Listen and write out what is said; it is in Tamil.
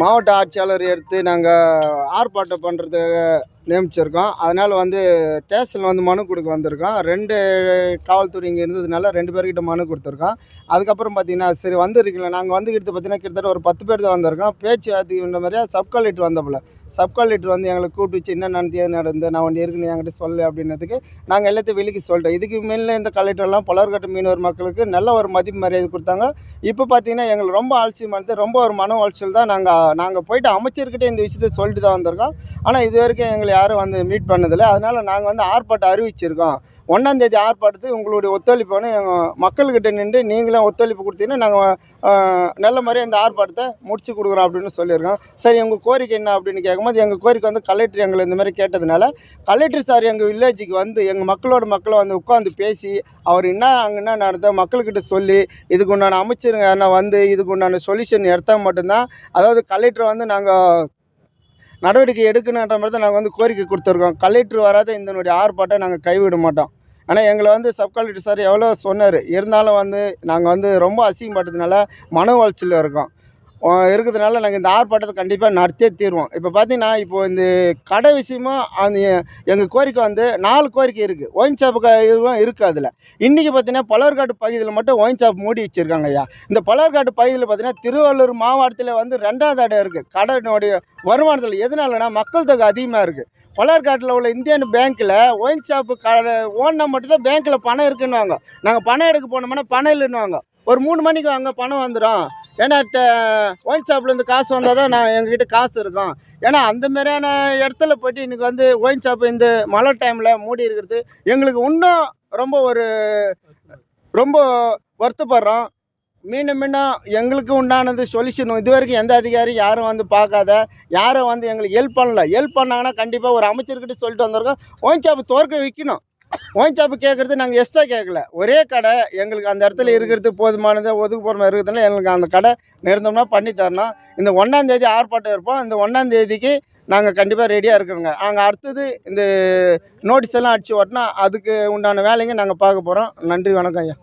மாவட்ட ஆட்சியாளர் எடுத்து நாங்கள் ஆர்ப்பாட்டம் பண்ணுறதுக்கு நியமிச்சிருக்கோம். அதனால் வந்து ஸ்டேஷனில் வந்து மனு கொடுக்க வந்திருக்கோம். ரெண்டு காவல்துறை இங்கே இருந்ததுனால ரெண்டு பேர்கிட்ட மனு கொடுத்துருக்கோம். அதுக்கப்புறம் பார்த்தீங்கன்னா சரி வந்துருக்கீங்களா. நாங்கள் வந்துக்கிட்டு பார்த்தீங்கன்னா கிட்டத்தட்ட ஒரு பத்து பேர் தான் வந்திருக்கோம். பேச்சுவார்த்தைக்கு இந்த மாதிரியா சப் கலெக்டர் வந்தப்பல. சப் கலெக்டர் வந்து எங்களை கூப்பிட்டு வச்சு என்ன நடந்து எது நடந்து நான் ஒன்று இருக்குன்னு என்கிட்ட சொல்லு அப்படின்னதுக்கு நாங்கள் எல்லாத்தையும் வெளிக்கு சொல்லிட்டோம். இதுக்கு மேலே இந்த கலெக்டர்லாம் பலர்கட்ட மீனவர் மக்களுக்கு நல்ல ஒரு மதிப்பு மரியாதை கொடுத்தாங்க. இப்போ பார்த்தீங்கன்னா எங்களுக்கு ரொம்ப ஆலசியமானது ரொம்ப ஒரு மன உளைச்சல் தான் நாங்கள் நாங்கள் போயிட்டு அமைச்சர்கிட்ட இந்த விஷயத்தை சொல்லிட்டு தான் வந்திருக்கோம். ஆனால் இது வரைக்கும் எங்களை யாரும் வந்து மீட் பண்ணதில்லை. அதனால் நாங்கள் வந்து ஆர்ப்பாட்டம் அறிவிச்சிருக்கோம். ஒன்றாந்தேதி ஆர்ப்பாட்டத்துக்கு உங்களுடைய ஒத்துழைப்பு எங்கள் மக்கள்கிட்ட நின்று நீங்களும் ஒத்துழைப்பு கொடுத்தீங்கன்னா நாங்கள் நல்ல மாதிரி அந்த ஆர்ப்பாட்டத்தை முடிச்சு கொடுக்குறோம் அப்படின்னு சொல்லியிருக்கோம். சரி எங்கள் கோரிக்கை என்ன அப்படின்னு கேட்கும்போது எங்கள் கோரிக்கை வந்து கலெக்டர் எங்களை இந்த மாதிரி கேட்டதுனால கலெக்டர் சார் எங்கள் வில்லேஜுக்கு வந்து எங்கள் மக்களோட மக்களை வந்து உட்காந்து பேசி அவர் என்ன அங்கே என்ன நடந்த மக்கள்கிட்ட சொல்லி இதுக்கு உண்டான அமைச்சருங்க என்ன வந்து இதுக்கு உண்டான சொல்யூஷன் எடுத்தால் மட்டும்தான் அதாவது கலெக்டர் வந்து நாங்கள் நடவடிக்கை எடுக்கணுன்ற மாதிரி தான் நாங்கள் வந்து கோரிக்கை கொடுத்துருக்கோம். கலெக்டர் வராத இதனுடைய ஆர்ப்பாட்டம் நாங்கள் கைவிட மாட்டோம். ஆனால் எங்களை வந்து சப் கலெக்டர் சார் எவ்வளோ சொன்னார். இருந்தாலும் வந்து நாங்கள் வந்து ரொம்ப அசிங்கப்பட்டதுனால மன உளைச்சலில் இருக்கோம். இருக்கிறதுனால நாங்கள் இந்த ஆர்ப்பாட்டத்தை கண்டிப்பாக நடத்தே தீர்வோம். இப்போ பார்த்தீங்கன்னா இப்போ இந்த கடை விஷயமா அந்த எங்கள் கோரிக்கை வந்து நாலு கோரிக்கை இருக்குது ஒயின் ஷாப்புக்கு இதுவும் இருக்குது அதில். இன்றைக்கி பார்த்தீங்கன்னா பலர்காட்டு பகுதியில் மட்டும் ஒயின் ஷாப் மூடி வச்சுருக்காங்க ஐயா. இந்த பலர்காட்டு பகுதியில் பார்த்தீங்கன்னா திருவள்ளூர் மாவட்டத்தில் வந்து ரெண்டாவது இடம் இருக்குது கடையினுடைய வருமானத்தில் எதனாலனா மக்கள் தொகை அதிகமாக இருக்குது பலர்காட்டில் உள்ள இந்தியன் பேங்க்கில் ஒயின் ஷாப்பு கடை ஓடினா மட்டும்தான் பேங்க்கில் பணம் இருக்குன்னுவாங்க. நாங்கள் பணம் எடுக்க போனோம்னா பணம் இல்லைன்னுவாங்க. ஒரு மூணு மணிக்கு அங்கே பணம் வந்துடும் ஏன்னா ஒயின் ஷாப்லேருந்து காசு வந்தால் தான் நான் எங்ககிட்ட காசு இருக்கும். ஏன்னா அந்த மாதிரியான இடத்துல போய்ட்டு இன்றைக்கி வந்து ஒயின் ஷாப்பு இந்த மழை டைமில் மூடி இருக்கிறது எங்களுக்கு இன்னும் ரொம்ப ஒரு ரொம்ப வருத்தப்படுறோம். மீண்டும் மீண்டும் எங்களுக்கு உண்டானது சொல்யூஷன் இது வரைக்கும் எந்த அதிகாரியும் யாரும் வந்து பார்க்காத யாரும் வந்து எங்களுக்கு ஹெல்ப் பண்ணல. ஹெல்ப் பண்ணாங்கன்னா கண்டிப்பாக ஒரு அமைச்சர்கிட்ட சொல்லிட்டு வந்திருக்கோம். ஒயின் தோற்க விற்கணும் ஒயின் ஷாப்பு கேட்குறது நாங்கள் எக்ஸ்ட்ரா கேட்கல ஒரே கடை எங்களுக்கு அந்த இடத்துல இருக்கிறது போதுமானது ஒதுக்கு போகிற மாதிரி இருக்கிறதுனால எங்களுக்கு அந்த கடை நிறந்தோம்னா பண்ணி தரணும். இந்த ஒன்றாந்தேதி ஆர்ப்பாட்டம் இருப்போம். இந்த ஒன்றாந்தேதிக்கு நாங்கள் கண்டிப்பாக ரெடியாக இருக்கிறோங்க நாங்கள் அடுத்தது இந்த நோட்டீஸ் எல்லாம் அடித்து ஓட்டினா அதுக்கு உண்டான வேலைங்க நாங்கள் பார்க்க போகிறோம் நன்றி வணக்கம் ஐயா.